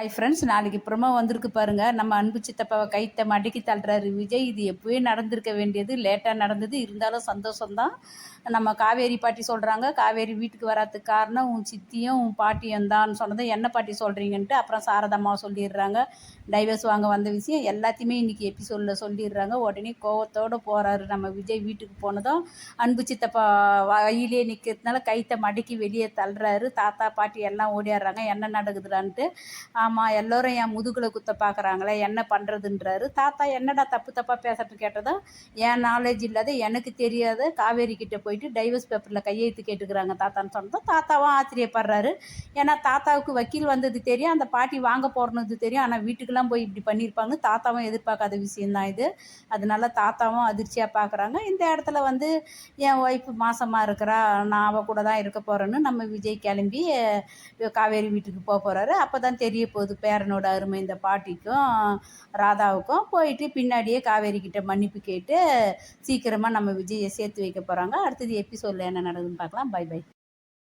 ஐ friends நாளைக்கு promo வந்திருக்கு பாருங்க. நம்ம அன்பு சித்தப்பாவை கைத்தை மடக்கி தள்ளுறாரு விஜய். இது எப்போவே நடந்திருக்க வேண்டியது. லேட்டாக நடந்தது. இருந்தாலும் சந்தோஷம்தான். நம்ம காவேரி பாட்டி சொல்கிறாங்க காவேரி வீட்டுக்கு வராதுக்கு காரணம் உன் சித்தியும் உன் பாட்டியும் தான் சொன்னதை என்ன பாட்டி சொல்கிறீங்கன்ட்டு அப்புறம் சாரதம்மா சொல்லிடுறாங்க. டைவர்ஸ் வாங்க வந்த விஷயம் எல்லாத்தையுமே இன்றைக்கி எபிசோடில் சொல்லிடுறாங்க. உடனே கோவத்தோடு போகிறாரு நம்ம விஜய் வீட்டுக்கு போனதும். அன்பு சித்தப்பா வழியிலே நிற்கிறதுனால கைத்தை மடக்கி வெளியே தள்ளுறாரு. தாத்தா பாட்டி எல்லாம் ஓடிடுறாங்க என்ன நடக்குதுடான்ட்டு. ஆமாம் எல்லோரும் என் முதுகில் குத்த பார்க்குறாங்களே என்ன பண்ணுறதுன்றாரு தாத்தா என்னடா தப்பு தப்பாக பேசுறது கேட்டதும் என் நாலேஜ் இல்லாத எனக்கு தெரியாத காவேரி கிட்டே போயிட்டு டைவர்ஸ் பேப்பரில் கையெழுத்து கேட்டுக்கிறாங்க தாத்தான்னு சொன்னதும் தாத்தாவும் ஆச்சரியப்படுறாரு. ஏன்னா தாத்தாவுக்கு வக்கீல் வந்தது தெரியும் அந்த பாட்டி வாங்க போகிறது தெரியும் ஆனால் வீட்டுக்கெல்லாம் போய் இப்படி பண்ணியிருப்பாங்க. தாத்தாவும் எதிர்பார்க்காத விஷயந்தான் இது. அதனால தாத்தாவும் அதிர்ச்சியாக பார்க்குறாங்க இந்த இடத்துல வந்து என் ஒய்ஃப் மாசமாக இருக்கிறா நான் அவள் கூட தான் இருக்க போகிறேன்னு நம்ம விஜய் கிளம்பி காவேரி வீட்டுக்கு போக போகிறாரு அப்போ தான் தெரிய போகுது பேரனோட அருமை இந்த பாட்டிக்கும் ராதாவுக்கும் போயிட்டு பின்னாடியே காவேரி கிட்ட மன்னிப்பு கேட்டு சீக்கிரமாக நம்ம விஜயை சேர்த்து வைக்க போகிறாங்க அடுத்தது எபிசோடில் என்ன நடக்குதுன்னு பார்க்கலாம். Bye bye.